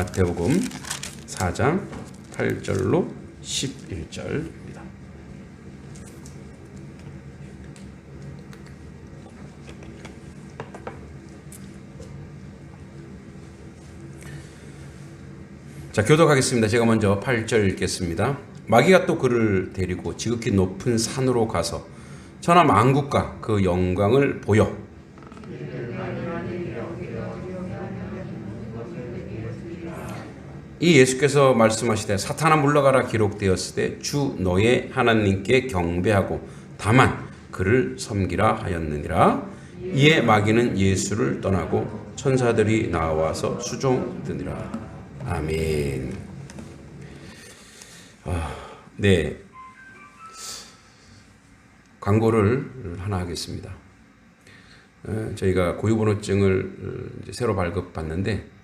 마태복음 4장 8절로 11절입니다. 자, 교독하겠습니다. 제가 먼저 8절 읽겠습니다. 마귀가 또 그를 데리고 지극히 높은 산으로 가서 천하 만국과 그 영광을 보여 이 예수께서 말씀하시되 사탄아 물러가라 기록되었으되 주 너의 하나님께 경배하고 다만 그를 섬기라 하였느니라. 이에 마귀는 예수를 떠나고 천사들이 나와서 수종드니라. 아멘. 아, 네. 광고를 하나 하겠습니다. 어, 저희가 고유번호증을 어, 새로 발급받는데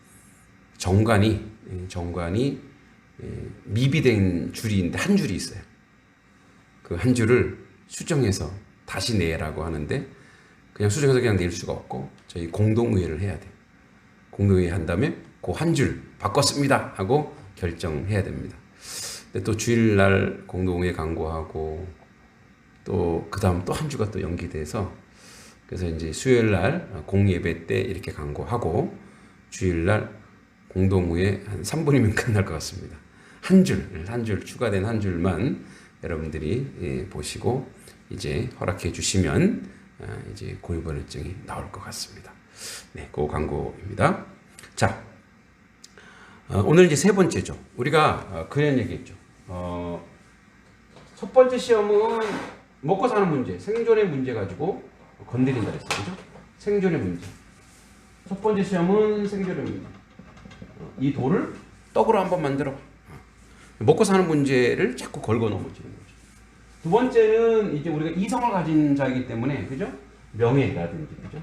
정관이 예, 정관이 예, 미비된 줄이인데 한 줄이 있어요. 그 한 줄을 수정해서 다시 내라고 하는데 그냥 수정해서 그냥 낼 수가 없고 저희 공동의회를 해야 돼요. 공동의회 한 다음에 그 한 줄 바꿨습니다 하고 결정해야 됩니다. 근데 또 주일날 공동의회 광고하고 또 그 다음 또 한 주가 또 연기돼서 그래서 이제 수요일날 공예배 때 이렇게 광고하고 주일날 공동 후에 한 3분이면 끝날 것 같습니다. 한 줄, 한 줄 추가된 한 줄만 여러분들이 예, 보시고 이제 허락해 주시면 아, 이제 고유번호증이 나올 것 같습니다. 네, 그 광고입니다. 자, 어, 오늘 이제 세 번째죠. 우리가 어, 그냥 얘기했죠. 어, 첫 번째 시험은 먹고 사는 문제, 생존의 문제 가지고 건드린다. 그죠? 생존의 문제. 첫 번째 시험은 생존의 문제. 이 돌을 떡으로 한번 만들어 봐. 먹고 사는 문제를 자꾸 걸고 넘어지는 거죠. 두 번째는 이제 우리가 이성을 가진 자이기 때문에 그죠? 명예라든지 그죠?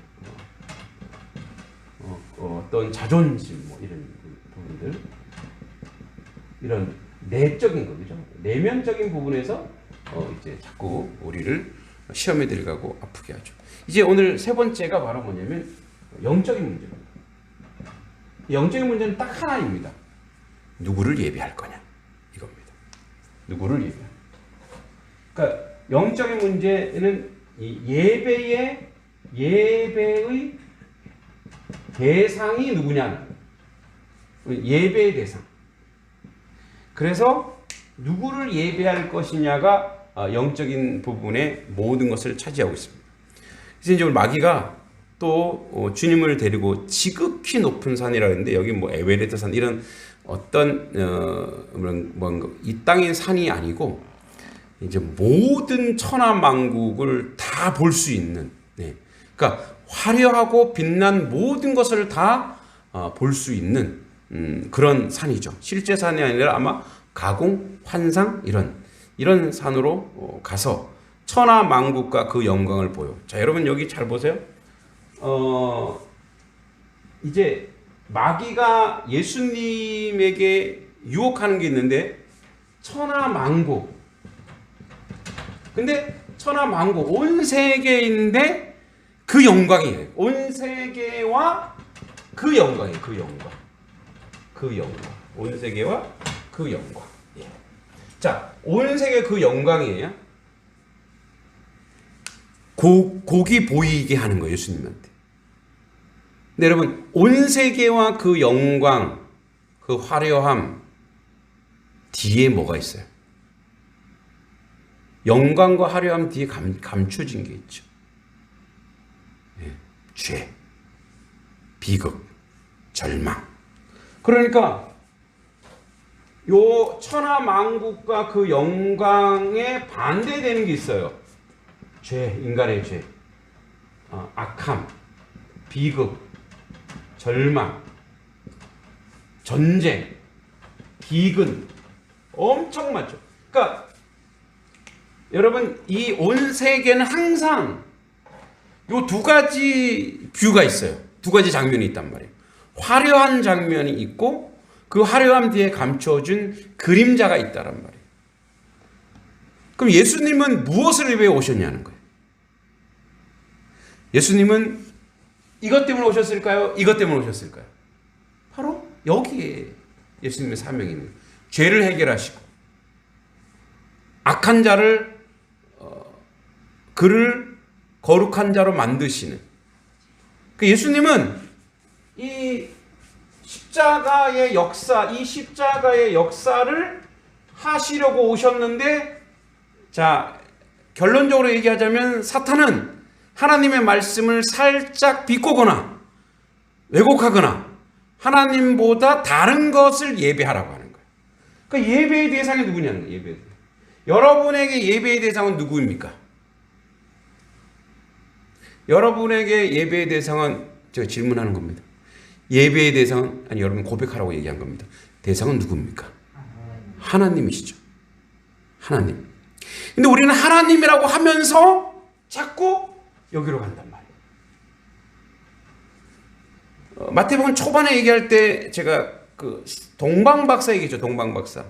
어, 어, 어 떤 자존심 뭐 이런 부분들 이런 내적인 거 그죠? 내면적인 부분에서 어, 이제 자꾸 우리를 시험에 들어가고 아프게 하죠. 이제 오늘 세 번째가 바로 뭐냐면 영적인 문제입니다. 영적인 문제는 딱 하나입니다. 누구를 예배할 거냐 이겁니다. 누구를 예배할. 그러니까 영적인 문제는 이 예배의 예배의 대상이 누구냐. 예배의 대상. 그래서 누구를 예배할 것이냐가 어, 영적인 부분의 모든 것을 차지하고 있습니다. 이제 오늘 마귀가 또 어, 주님을 데리고 지극히 높은 산이라 했는데 여기 뭐 에베레스트 산 이런 어떤 어, 뭐이 땅의 산이 아니고 이제 모든 천하 만국을 다 볼 수 있는 네. 그러니까 화려하고 빛난 모든 것을 다 볼 수 있는 음, 그런 산이죠. 실제 산이 아니라 아마 가공, 환상 이런 이런 산으로 어, 가서 천하 만국과 그 영광을 보여. 자, 여러분 여기 잘 보세요. 어, 이제 마귀가 예수님에게 유혹하는 게 있는데 천하 만국. 근데 천하 만국 온 세계인데 그 영광이에요. 온 세계와 그 영광이에요. 그 영광. 그 영광. 온 세계와 그 영광. 예. 자, 온 세계 그 영광이에요. 고, 곡이 보이게 하는 거예요, 예수님한테. 근데 여러분, 온 세계와 그 영광, 그 화려함, 뒤에 뭐가 있어요? 영광과 화려함 뒤에 감, 감춰진 게 있죠. 예, 죄, 비극, 절망. 그러니까 요 천하 만국과 그 영광에 반대되는 게 있어요. 죄, 인간의 죄, 어, 악함, 비극, 절망, 전쟁, 기근 엄청 많죠. 그러니까 여러분 이 온 세계는 항상 요 두 가지 뷰가 있어요. 두 가지 장면이 있단 말이에요. 화려한 장면이 있고 그 화려함 뒤에 감춰진 그림자가 있다란 말이에요. 그럼 예수님은 무엇을 위해 오셨냐는 거예요. 예수님은 이것 때문에 오셨을까요? 이것 때문에 오셨을까요? 바로 여기에 예수님의 사명이 있는. 죄를 해결하시고 악한 자를 어, 그를 거룩한 자로 만드시는 그 예수님은 이 십자가의 역사, 이 십자가의 역사를 하시려고 오셨는데 자 결론적으로 얘기하자면 사탄은 하나님의 말씀을 살짝 비꼬거나 왜곡하거나 하나님보다 다른 것을 예배하라고 하는 거예요. 그 예배의 대상이 누구냐는. 예배. 여러분에게 예배의 대상은 누구입니까? 여러분에게 예배의 대상은 제가 질문하는 겁니다. 예배의 대상은 아니 여러분 고백하라고 얘기한 겁니다. 대상은 누굽니까? 하나님이시죠. 하나님. 근데 우리는 하나님이라고 하면서 자꾸 여기로 간단 말이에요. 어, 마태복음 초반에 얘기할 때 제가 그 동방 박사 얘기죠. 동방 박사.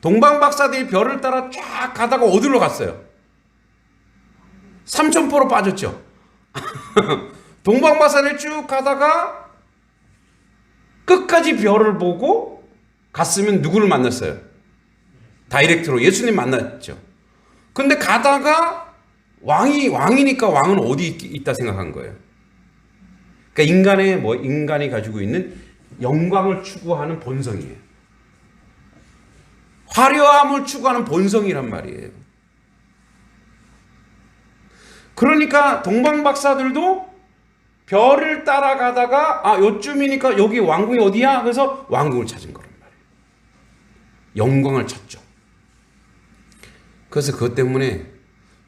동방 박사들이 별을 따라 쫙 가다가 어디로 갔어요? 삼천포로 빠졌죠. 동방 박사를 쭉 가다가 끝까지 별을 보고 갔으면 누구를 만났어요? 다이렉트로 예수님 만났죠. 근데 가다가 왕이 왕이니까 왕은 어디 있, 있다 생각한 거예요. 그러니까 인간의 뭐 인간이 가지고 있는 영광을 추구하는 본성이에요. 화려함을 추구하는 본성이란 말이에요. 그러니까 동방 박사들도 별을 따라가다가 아 요쯤이니까 여기 왕궁이 어디야? 그래서 왕궁을 찾은 거란 말이에요. 영광을 찾죠. 그래서 그것 때문에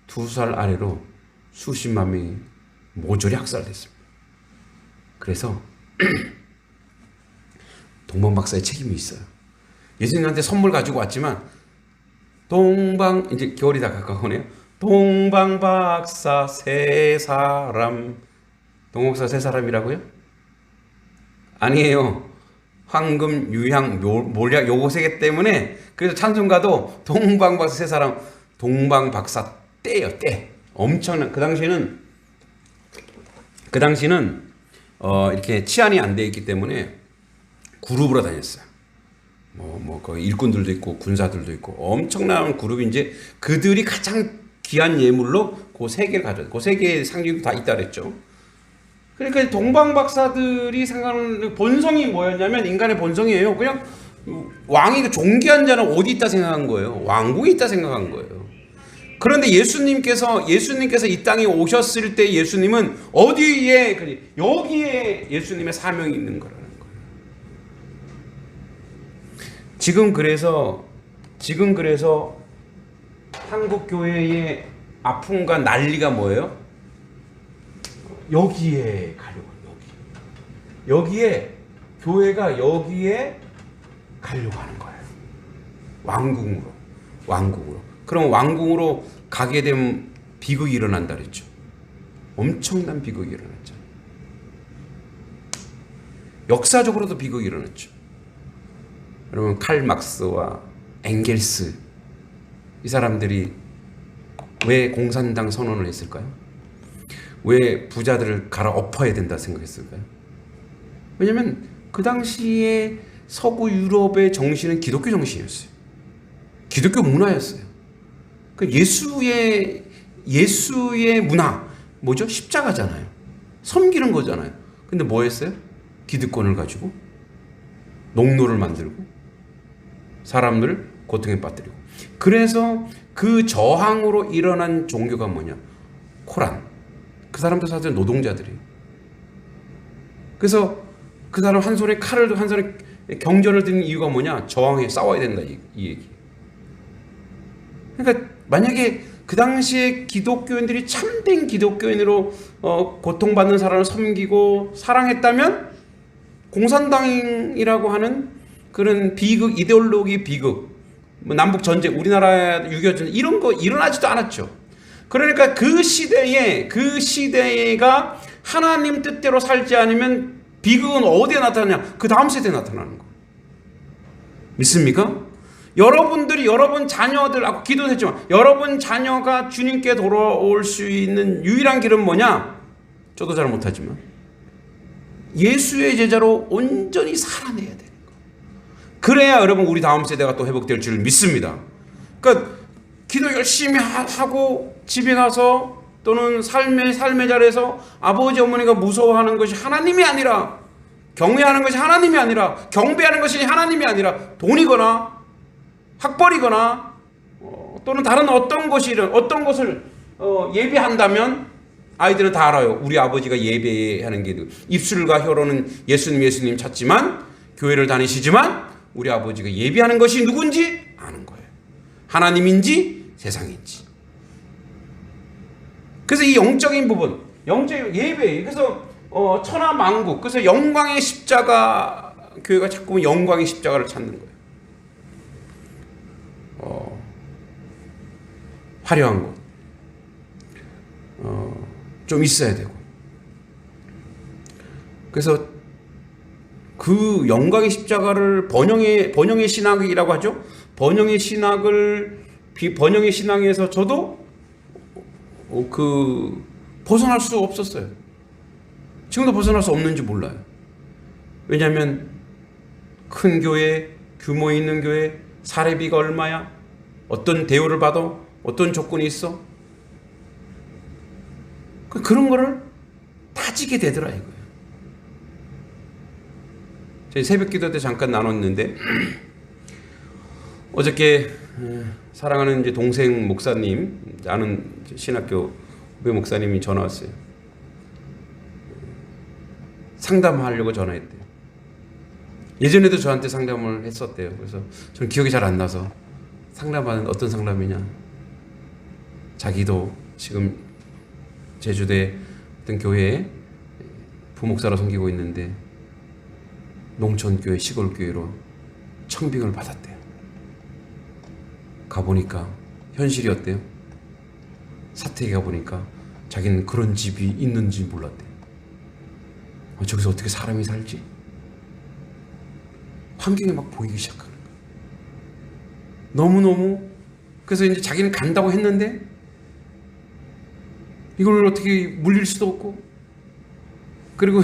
두 살 아래로 수십만 명이 모조리 학살됐습니다. 그래서 동방 박사의 책임이 있어요. 예수님한테 선물 가지고 왔지만 동방 이제 겨울이 다 가까우네요. 동방 박사 세 사람 동방 박사 세 사람이라고요? 아니에요. 황금, 유향, 몰약 요거 세개 때문에 그래서 찬송가도 동방 박사 세 사람 동방 박사 때요 때 엄청난 그 당시에는 그 당시는 어 이렇게 치안이 안 돼 있기 때문에 그룹으로 다녔어요. 뭐뭐 일꾼들도 있고 군사들도 있고 엄청난 이제 그들이 가장 귀한 예물로 그 세 개를 가져. 그세 개의 상징도 다 있다 그랬죠. 그러니까 동방 박사들이 생각하는 본성이 뭐였냐면 인간의 본성이에요. 그냥 왕이 그 존귀한 자는 어디 있다 생각한 거예요. 왕궁에 있다 생각한 거예요. 그런데 예수님께서 예수님께서 이 땅에 오셨을 때 예수님은 어디에 여기에 예수님의 사명이 있는 거라는 거예요. 지금 그래서 지금 그래서 한국 교회의 아픔과 난리가 뭐예요? 여기에 가려고 여기 여기에 교회가 여기에 가려고 하는 거예요. 왕궁으로 왕궁으로. 그럼 왕궁으로 가게 되면 비극이 일어난다 그랬죠. 엄청난 비극이 일어났죠. 역사적으로도 비극이 일어났죠. 여러분 칼 막스와 엥겔스 이 사람들이 왜 공산당 선언을 했을까요? 왜 부자들을 갈아엎어야 된다 생각했을까요? 왜냐하면 그 당시에 서구 유럽의 정신은 기독교 정신이었어요. 기독교 문화였어요. 그 예수의 예수의 문화 뭐죠? 십자가잖아요. 섬기는 거잖아요. 근데 뭐 했어요? 기득권을 가지고 농노를 만들고 사람들을 고통에 빠뜨리고 그래서 그 저항으로 일어난 종교가 뭐냐? 코란. 그 사람들 사실 노동자들이에요. 그래서 그 사람 한 손에 칼을 한 손에 경전을 드는 이유가 뭐냐? 저항해 싸워야 된다 이, 이 얘기. 그러니까 만약에 그 당시에 기독교인들이 참된 기독교인으로 어, 고통받는 사람을 섬기고 사랑했다면 공산당이라고 하는 그런 비극 이데올로기 비극 뭐 남북 전쟁 우리나라 6.25 전쟁 이런 거 일어나지도 않았죠. 그러니까 그 시대에 그 시대가 하나님 뜻대로 살지 않으면 비극은 어디에 나타나냐? 그 다음 세대에 나타나는 거. 믿습니까? 여러분들이 여러분 자녀들 아까 기도도 했지만 여러분 자녀가 주님께 돌아올 수 있는 유일한 길은 뭐냐? 저도 잘 못하지만 예수의 제자로 온전히 살아내야 되는 거. 그래야 여러분 우리 다음 세대가 또 회복될 줄 믿습니다. 그러니까 기도 열심히 하- 하고 집에 가서 또는 삶의 삶의 자리에서 아버지 어머니가 무서워하는 것이 하나님이 아니라 경외하는 것이 하나님이 아니라 경배하는 것이 하나님이 아니라 돈이거나 학벌이거나 어, 또는 다른 어떤 것이든 어떤 것을 어, 예배한다면 아이들은 다 알아요. 우리 아버지가 예배하는 게 입술과 혀로는 예수님 예수님 찾지만 교회를 다니시지만 우리 아버지가 예배하는 것이 누군지 아는 거예요. 하나님인지 세상인지. 그래서 이 영적인 부분, 영적 예배, 그래서 어, 천하 만국, 그래서 영광의 십자가 교회가 자꾸 영광의 십자가를 찾는 거예요. 화려한 것, 어, 좀 있어야 되고. 그래서 그 영광의 십자가를 번영의 번영의 신학이라고 하죠. 번영의 신학을 비 번영의 신앙에서 저도 어, 그 벗어날 수 없었어요. 지금도 벗어날 수 없는지 몰라요. 왜냐하면 큰 교회, 규모 있는 교회, 사례비가 얼마야? 어떤 대우를 받아? 어떤 조건이 있어? 그- 그런 거를 따지게 되더라 이거예요. 저희 새벽 기도 때 잠깐 나눴는데 어저께 에, 사랑하는 이제 동생 목사님, 아는 신학교 후배 목사님이 전화 왔어요. 상담하려고 전화했대요. 예전에도 저한테 상담을 했었대요. 그래서 저는 기억이 잘 안 나서 상담하는 어떤 상담이냐. 자기도 지금 제주대 어떤 교회에 부목사로 섬기고 있는데 농촌교회 시골교회로 청빙을 받았대요. 가보니까 현실이 어때요? 사택에 가보니까 자기는 그런 집이 있는지 몰랐대. 어, 저기서 어떻게 사람이 살지? 환경이 막 보이기 시작하는 거야. 너무너무 그래서 이제 자기는 간다고 했는데 이걸 어떻게 물릴 수도 없고 그리고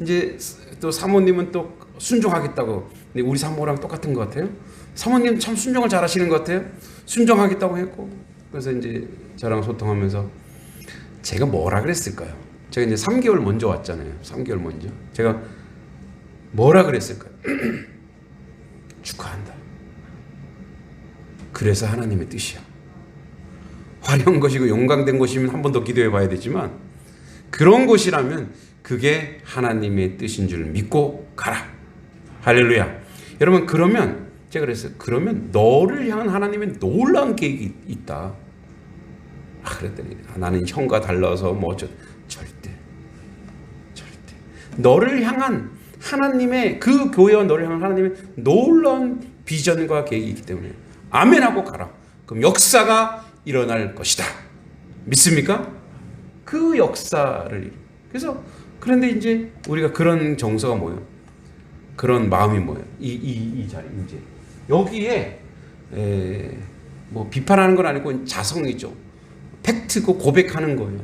이제 또 사모님은 또 순종하겠다고 우리 사모랑 똑같은 것 같아요. 사모님 참 순종을 잘 하시는 것 같아요. 순종하겠다고 했고 그래서 이제 저랑 소통하면서 제가 뭐라 그랬을까요? 제가 이제 3개월 먼저 왔잖아요. 3개월 먼저 제가 뭐라 그랬을까요? 축하한다. 그래서 하나님의 뜻이야. 화려한 것이고 영광된 것이면 한 번 더 기도해 봐야 되지만 그런 것이라면 그게 하나님의 뜻인 줄 믿고 가라. 할렐루야. 여러분 그러면 제가 그랬어요. 그러면 너를 향한 하나님의 놀라운 계획이 있다. 아, 그랬더니 아, 나는 형과 달라서 뭐 어쩌 절대 절대 너를 향한 하나님의 그 교회와 너를 향한 하나님의 놀라운 비전과 계획이 있기 때문에 아멘하고 가라. 그럼 역사가 일어날 것이다. 믿습니까? 그 역사를 그래서 그런데 이제 우리가 그런 정서가 뭐예요? 그런 마음이 뭐예요? 이 이 이 자리 이제 여기에 에, 뭐 비판하는 건 아니고 자성이죠. 팩트고 고백하는 거예요.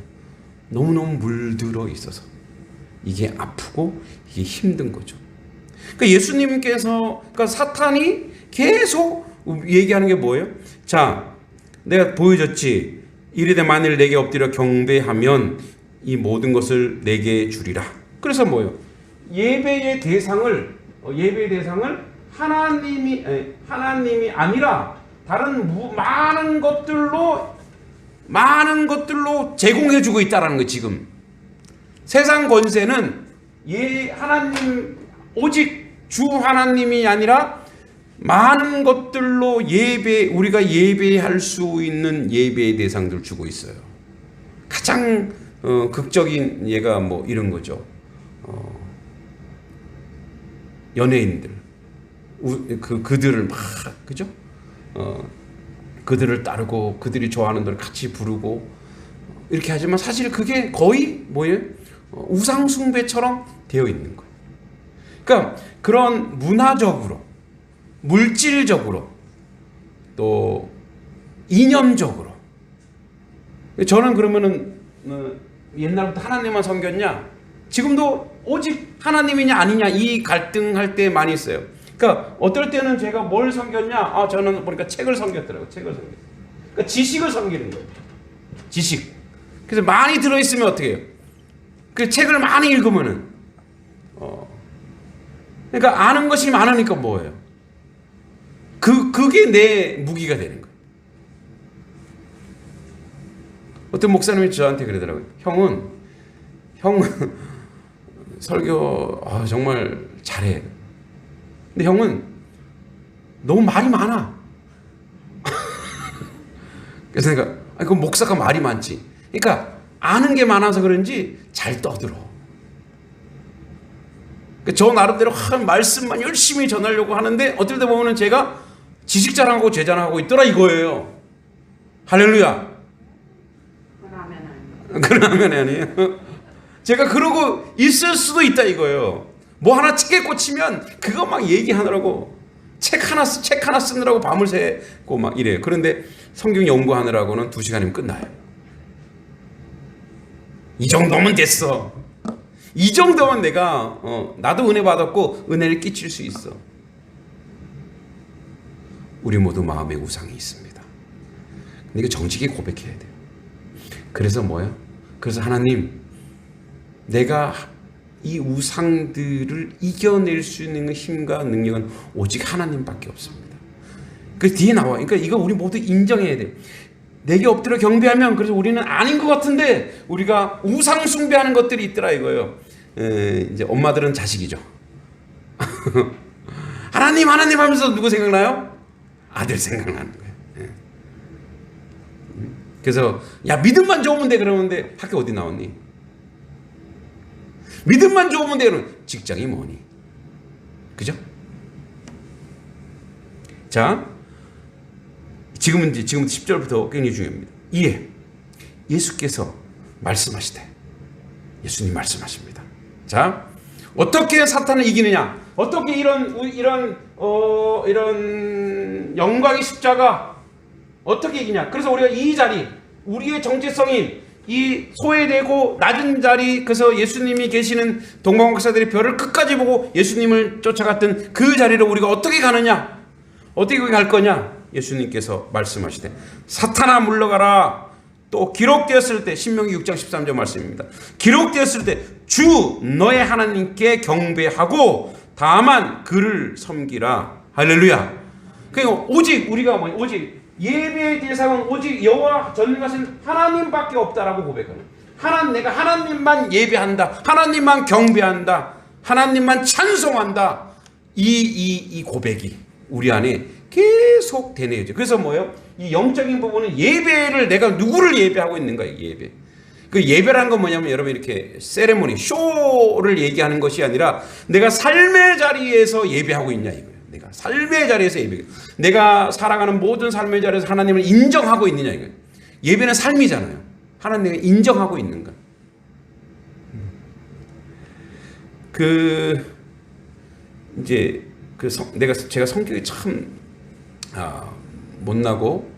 너무너무 물들어 있어서 이게 아프고 이게 힘든 거죠. 그러니까 예수님께서 그러니까 사탄이 계속 얘기하는 게 뭐예요? 자, 내가 보여줬지. 이르되 만일 내게 엎드려 경배하면 이 모든 것을 내게 주리라. 그래서 뭐예요? 예배의 대상을 어, 예배의 대상을 하나님이 에, 하나님이 아니라 다른 무, 많은 것들로 많은 것들로 제공해 주고 있다라는 거 지금. 세상 권세는 예 하나님 오직 주 하나님이 아니라 많은 것들로 예배 우리가 예배할 수 있는 예배의 대상들 주고 있어요. 가장 어, 극적인 예가 뭐 이런 거죠. 어, 연예인들 우, 그 그들을 막 그죠? 어, 그들을 따르고 그들이 좋아하는 노래 같이 부르고 이렇게 하지만 사실 그게 거의 뭐예요? 어, 우상 숭배처럼 되어 있는 거예요. 그러니까 그런 문화적으로 물질적으로 또 이념적으로 저는 그러면은 어, 옛날부터 하나님만 섬겼냐 지금도 오직 하나님이냐 아니냐 이 갈등할 때 많이 있어요 그러니까 어떨 때는 제가 뭘 섬겼냐? 아 저는 보니까 책을 섬겼더라고. 책을 섬겼. 그러니까 지식을 섬기는 거예요. 지식. 그래서 많이 들어 있으면 어떻게 해요? 그 책을 많이 읽으면은 어 그러니까 아는 것이 많으니까 뭐예요? 그 그게 내 무기가 되는 거예요. 어떤 목사님이 저한테 그러더라고요. 형은 형은 설교 아, 정말 잘해. 근데 형은 너무 말이 많아. 그래서 내가 아니, 그 목사가 말이 많지. 그러니까 아는 게 많아서 그런지 잘 떠들어. 그저 나름대로 한 말씀만 열심히 전하려고 하는데 어떨 때 보면은 제가 지식 자랑하고 제 자랑하고 있더라 이거예요. 할렐루야. 그러면 아니에요. 제가 그러고 있을 수도 있다 이거예요. 뭐 하나 책에 꽂히면 그거 막 얘기하느라고 책 하나 쓰- 책 하나 쓰느라고 밤을 새고 막 이래요. 그런데 성경 연구하느라고는 두 시간이면 끝나요. 이 정도면 됐어. 이 정도면 내가 어, 나도 은혜 받았고 은혜를 끼칠 수 있어. 우리 모두 마음에 우상이 있습니다. 근데 이거 정직히 고백해야 돼요. 그래서 뭐예요? 그래서 하나님, 내가 이 우상들을 이겨낼 수 있는 힘과 능력은 오직 하나님밖에 없습니다. 그 뒤에 나와. 그러니까 이거 우리 모두 인정해야 돼. 내게 엎드려 경배하면 그래서 우리는 아닌 것 같은데 우리가 우상 숭배하는 것들이 있더라 이거예요. 에, 이제 엄마들은 자식이죠. 하나님 하나님 하면서 누구 생각나요? 아들 생각나는 거예요. 예. 그래서 야 믿음만 좋으면 돼 그러는데 학교 어디 나왔니? 믿음만 좋으면 돼 그러면 직장이 뭐니? 그죠? 자 지금은 이제 지금 10절부터 굉장히 중요합니다. 이에 예수께서 말씀하시되 예수님 말씀하십니다. 자 어떻게 사탄을 이기느냐? 어떻게 이런 우- 이런 어 이런 영광의 십자가 어떻게 이기냐? 그래서 우리가 이 자리, 우리의 정체성인 이 소외되고 낮은 자리, 그래서 예수님이 계시는 동방박사들이 별을 끝까지 보고 예수님을 쫓아갔던 그 자리로 우리가 어떻게 가느냐? 어떻게 갈 거냐? 예수님께서 말씀하시되 사탄아 물러가라. 또 기록되었을 때 신명기 6장 13절 말씀입니다. 기록되었을 때 주 너의 하나님께 경배하고 다만 그를 섬기라. 할렐루야. 그러니까 오직 우리가 뭐 오직 예배의 대상은 오직 여호와 전능하신 하나님밖에 없다라고 고백하는. 하나님 내가 하나님만 예배한다. 하나님만 경배한다. 하나님만 찬송한다. 이 이 이 고백이 우리 안에 계속 되네요. 그래서 뭐예요? 이 영적인 부분은 예배를 내가 누구를 예배하고 있는가 이 예배. 그 예배라는 건 뭐냐면 여러분 이렇게 세레모니 쇼를 얘기하는 것이 아니라 내가 삶의 자리에서 예배하고 있냐 이거예요. 내가 삶의 자리에서 예배. 내가 살아가는 모든 삶의 자리에서 하나님을 인정하고 있느냐 이거예요. 예배는 삶이잖아요. 하나님을 인정하고 있는가. 그 이제 그 성, 내가 제가 성격이 참 아, 못나고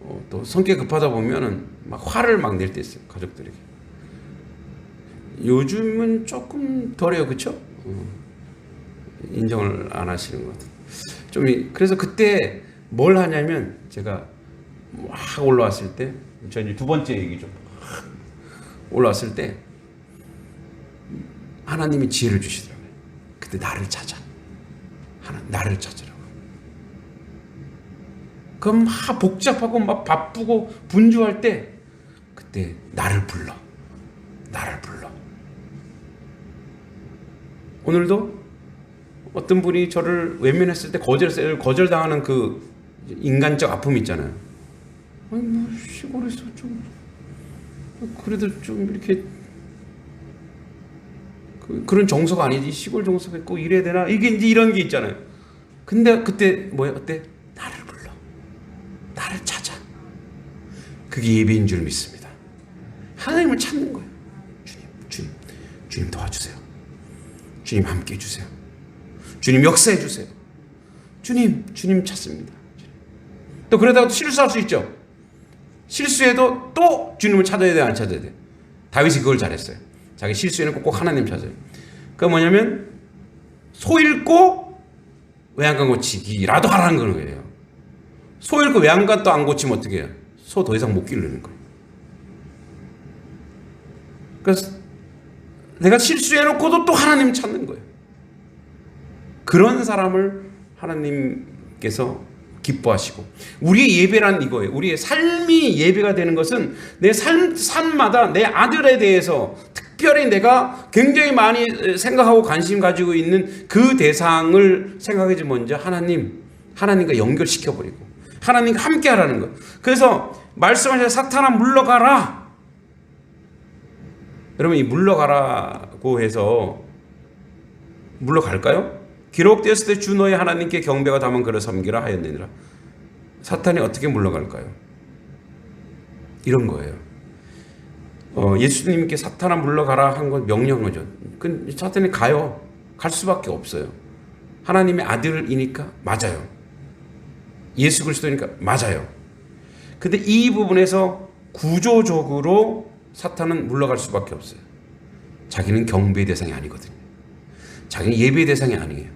어, 또 성격 급하다 보면은 막 화를 막 낼 때 있어요 가족들에게. 요즘은 조금 덜해요, 그렇죠? 인정을 안 하시는 것 같아요. 좀 이- 그래서 그때 뭘 하냐면 제가 막 올라왔을 때, 저 이제 두 번째 얘기죠. 올라왔을 때 하나님이 지혜를 주시더라고요. 그때 나를 찾아. 하나 나를 찾으라고. 그럼 막 복잡하고 막 바쁘고 분주할 때 그때 나를 불러. 나를 불러. 오늘도 어떤 분이 저를 외면했을 때 거절 거절당하는 그 인간적 아픔 있잖아요. 아니 뭐 시골에서 좀 그래도 좀 이렇게 그, 그런 정서가 아니지 시골 정서가 있고 이래야 되나 이게 이제 이런 게 있잖아요. 근데 그때 뭐야 어때 나를 불러 나를 찾아 그게 예배인 줄 믿습니다. 하나님을 찾는 거예요. 주님 주님 주님 도와주세요. 주님 함께 해주세요. 주님 역사해 주세요. 주님 주님 찾습니다. 또 그러다가 또 실수할 수 있죠. 실수해도 또 주님을 찾아야 돼, 안 찾아야 돼? 다윗이 그걸 잘했어요. 자기 실수에는 꼭 하나님 찾아요. 그 뭐냐면 소 잃고 외양간 고치기라도 하라는 거예요. 소 잃고 외양간 또 안 고치면 어떻게 해요? 소 더 이상 못 기르는 거예요. 그래서 내가 실수해놓고도 또 하나님 찾는 거예요. 그런 사람을 하나님께서 기뻐하시고 우리의 예배란 이거예요. 우리의 삶이 예배가 되는 것은 내 삶, 삶마다 내 아들에 대해서 특별히 내가 굉장히 많이 생각하고 관심 가지고 있는 그 대상을 생각하지 먼저 하나님, 하나님과 연결시켜 버리고 하나님과 함께 하라는 거. 그래서 말씀하신 사탄아 물러가라. 여러분 이 물러가라고 해서 물러갈까요? 기록되었을 때 주 너의 하나님께 경배가 담은 그를 섬기라 하였느니라. 사탄이 어떻게 물러갈까요? 이런 거예요. 어, 예수님께 사탄아 물러가라 한 건 명령 거죠. 그 사탄이 가요. 갈 수밖에 없어요. 하나님의 아들이니까 맞아요. 예수 그리스도니까 맞아요. 근데 이 부분에서 구조적으로 사탄은 물러갈 수밖에 없어요. 자기는 경배 대상이 아니거든요. 자기는 예배 대상이 아니에요.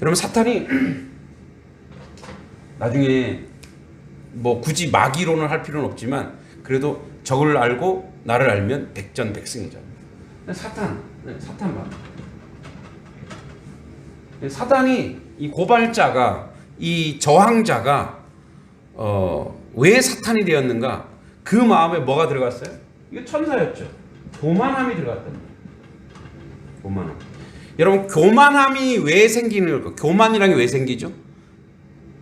여러분 사탄이 나중에 뭐 굳이 마귀론을 할 필요는 없지만 그래도 적을 알고 나를 알면 백전백승이죠. 사탄, 네, 사탄 봐. 사탄이 이 고발자가 이 저항자가 어, 왜 사탄이 되었는가? 그 마음에 뭐가 들어갔어요? 이거 천사였죠. 교만함이 들어갔다. 교만함. 여러분 교만함이 왜 생기는 걸까? 교만이라는 게왜 생기죠?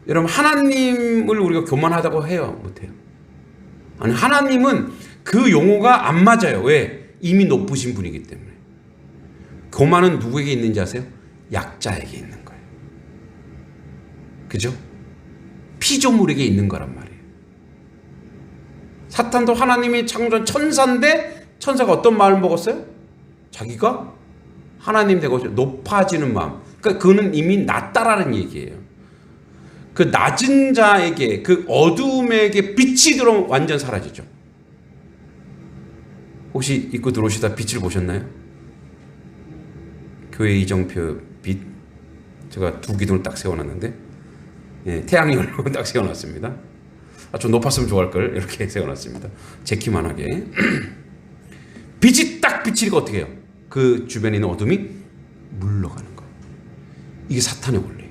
여러분 하나님을 우리가 교만하다고 해요, 못해요? 아니 하나님은 그 용어가 안 맞아요. 왜? 이미 높으신 분이기 때문에. 교만은 누구에게 있는지 아세요? 약자에게 있는 거예요. 그죠? 피조물에게 있는 거란 말이에요. 사탄도 하나님이 창조한 천사인데 천사가 어떤 마음을 먹었어요? 자기가 하나님 되고 높아지는 마음. 그러니까 그는 이미 낮다라는 얘기예요. 그 낮은 자에게 그 어두움에게 빛이 들어오면 완전 사라지죠. 혹시 입고 들어오시다 빛을 보셨나요? 교회 이정표 빛 제가 두 기둥을 딱 세워놨는데 예, 태양열로 딱 세워놨습니다. 아, 좀 높았으면 좋아할 걸 이렇게 세워놨습니다. 제키만하게 빛이 딱 비치니까 어떻게 해요? 그 주변에 있는 어둠이 물러가는 거예요. 이게 사탄의 원리.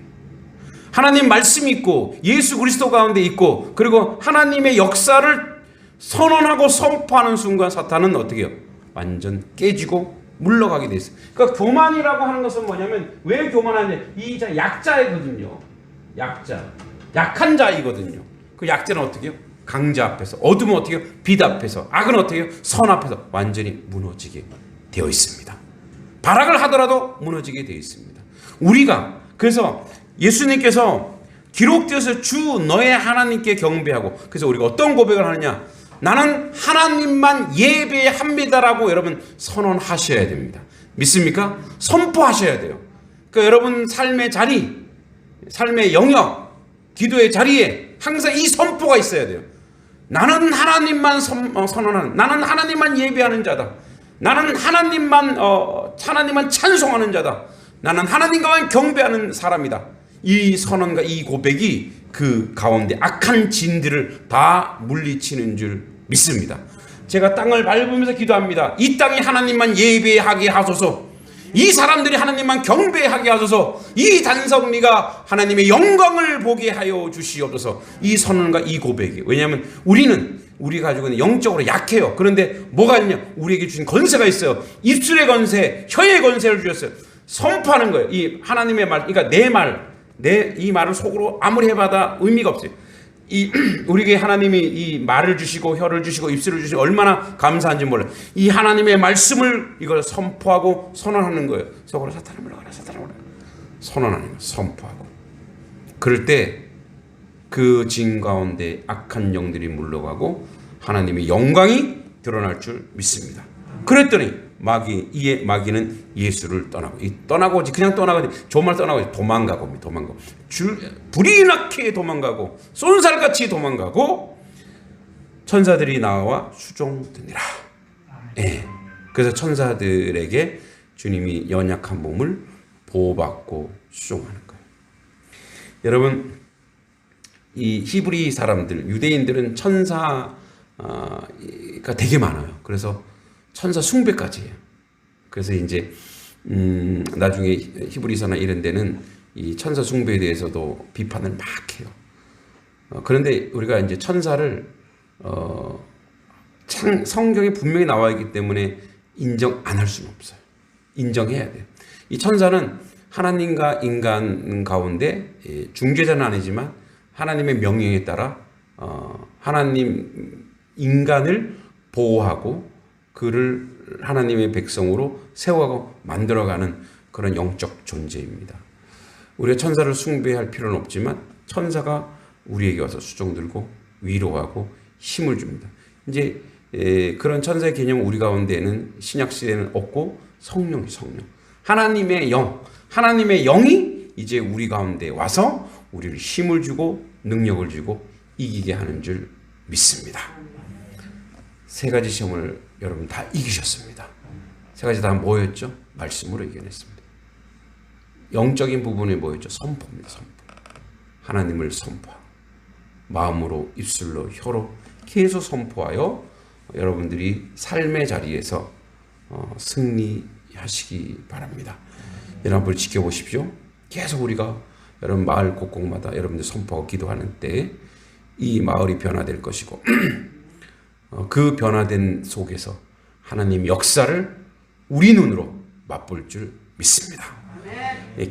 하나님 말씀이 있고 예수 그리스도 가운데 있고 그리고 하나님의 역사를 선언하고 선포하는 순간 사탄은 어떻게 해요? 완전 깨지고 물러가게 돼 있어요. 그러니까 교만이라고 하는 것은 뭐냐면 왜 교만하냐? 이자 약자이거든요. 약자. 약한 자이거든요. 그 약자는 어떻게 해요? 강자 앞에서 어둠은 어떻게 해요? 빛 앞에서 악은 어떻게 해요? 선 앞에서 완전히 무너지게 되어 있습니다. 발악을 하더라도 무너지게 되어 있습니다. 우리가 그래서 예수님께서 기록되어서 주 너의 하나님께 경배하고 그래서 우리가 어떤 고백을 하느냐? 나는 하나님만 예배합니다라고 여러분 선언하셔야 됩니다. 믿습니까? 선포하셔야 돼요. 그러니까 여러분 삶의 자리, 삶의 영역, 기도의 자리에 항상 이 선포가 있어야 돼요. 나는 하나님만 선, 어, 선언하는, 나는 하나님만 예배하는 자다. 나는 하나님만 어, 하나님만 찬송하는 자다. 나는 하나님과만 경배하는 사람이다. 이 선언과 이 고백이 그 가운데 악한 진들을 다 물리치는 줄 믿습니다. 제가 땅을 밟으면서 기도합니다. 이 땅이 하나님만 예배하게 하소서. 이 사람들이 하나님만 경배하게 하소서. 이 단성미가 하나님의 영광을 보게 하여 주시옵소서. 이 선언과 이 고백이. 왜냐하면 우리는 우리 가지고는 영적으로 약해요. 그런데 뭐가 있냐? 우리에게 주신 건세가 있어요. 입술의 건세, 혀의 건세를 주셨어요. 선포하는 거예요. 이 하나님의 말, 그러니까 내 말, 내 이 말을 속으로 아무리 해봐도 의미가 없어요. 이 우리에게 하나님이 이 말을 주시고 혀를 주시고 입술을 주시고 얼마나 감사한지 몰라요. 이 하나님의 말씀을 이걸 선포하고 선언하는 거예요. 속으로 사탄을 물러가라, 사탄을 물러가라. 선언하는 거, 선포하고. 그럴 때 그 진 가운데 악한 영들이 물러가고 하나님의 영광이 드러날 줄 믿습니다. 그랬더니 마귀 이에 마귀는 예수를 떠나고 이 떠나고 그냥 떠나고 정말 떠나고 도망가고 도망가고 줄 불이 나게 도망가고 쏜살같이 도망가고 천사들이 나와 수종드니라. 예. 그래서 천사들에게 주님이 연약한 몸을 보호받고 수종하는 거예요. 여러분 이 히브리 사람들 유대인들은 천사가 되게 많아요. 그래서 천사 숭배까지 해요. 그래서 이제 음, 나중에 히브리서나 이런 데는 이 천사 숭배에 대해서도 비판을 막 해요. 어, 그런데 우리가 이제 천사를 어, 창, 성경에 분명히 나와 있기 때문에 인정 안 할 수는 없어요. 인정해야 돼요. 이 천사는 하나님과 인간 가운데 예, 중재자는 아니지만 하나님의 명령에 따라 어, 하나님 인간을 보호하고 그를 하나님의 백성으로 세워가고 만들어가는 그런 영적 존재입니다. 우리가 천사를 숭배할 필요는 없지만 천사가 우리에게 와서 수종 들고 위로하고 힘을 줍니다. 이제 에, 그런 천사의 개념 우리 가운데는 신약 시대는 없고 성령이 성령. 하나님의 영, 하나님의 영이 이제 우리 가운데 와서 우리를 힘을 주고 능력을 주고 이기게 하는 줄 믿습니다. 세 가지 시험을 여러분 다 이기셨습니다. 세 가지 다 뭐였죠? 말씀으로 이겨냈습니다. 영적인 부분이 뭐였죠? 선포입니다. 선포. 하나님을 선포하고 마음으로 입술로 혀로 계속 선포하여 여러분들이 삶의 자리에서 어, 승리하시기 바랍니다. 여러분 지켜보십시오. 계속 우리가 여러분 마을 곳곳마다 여러분들 선포하고 기도하는 때 이 마을이 변화될 것이고 어, 그 변화된 속에서 하나님 역사를 우리 눈으로 맛볼 줄 믿습니다. 예, 기-